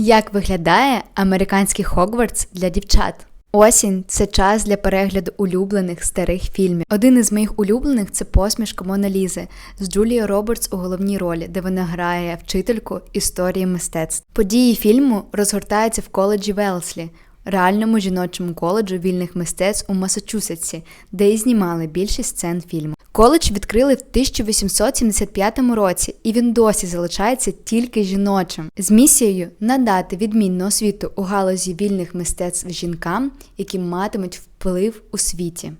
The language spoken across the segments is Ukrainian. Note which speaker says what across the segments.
Speaker 1: Як виглядає американський Хогвартс для дівчат? Осінь це час для перегляду улюблених старих фільмів. Один із моїх улюблених це посмішка Мона Лізи з Джулією Робертс у головній ролі, де вона грає вчительку історії мистецтв. Події фільму розгортаються в коледжі Велслі, реальному жіночому коледжу вільних мистецтв у Масачусетсі, де і знімали більшість сцен фільму. Коледж відкрили в 1875 році, і він досі залишається тільки жіночим з місією надати відмінну освіту у галузі вільних мистецтв жінкам, які матимуть вплив у світі.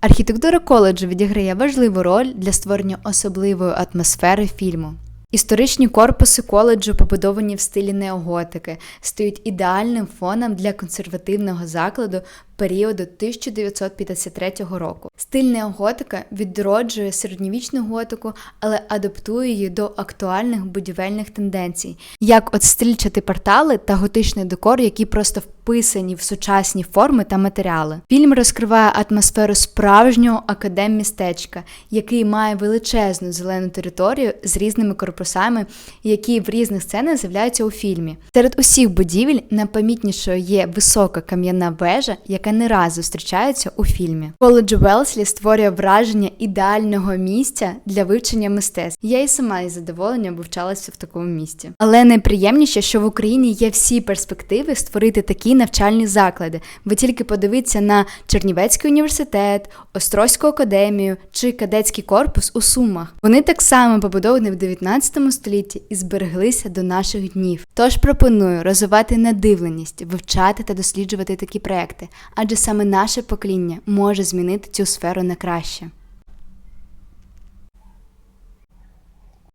Speaker 1: Архітектура коледжу відіграє важливу роль для створення особливої атмосфери фільму. Історичні корпуси коледжу, побудовані в стилі неоготики, стають ідеальним фоном для консервативного закладу періоду 1953 року. Стиль неоготика відроджує середньовічну готику, але адаптує її до актуальних будівельних тенденцій, як от стрільчаті портали та готичний декор, які просто вписані в сучасні форми та матеріали. Фільм розкриває атмосферу справжнього академ-містечка, який має величезну зелену територію з різними корпусами, які в різних сценах з'являються у фільмі. Серед усіх будівель найпомітнішою є висока кам'яна вежа, яка не раз зустрічається у фільмі. Коледж Велслі створює враження ідеального місця для вивчення мистецтв. Я і сама із задоволенням вивчалася в такому місці. Але найприємніше, що в Україні є всі перспективи створити такі навчальні заклади. Ви тільки подивіться на Чернівецький університет, Острозьку академію чи кадетський корпус у Сумах. Вони так само побудовані в 19 столітті і збереглися до наших днів. Тож пропоную розвивати надивленість, вивчати та досліджувати такі проекти, адже саме наше покоління може змінити цю сферу на краще.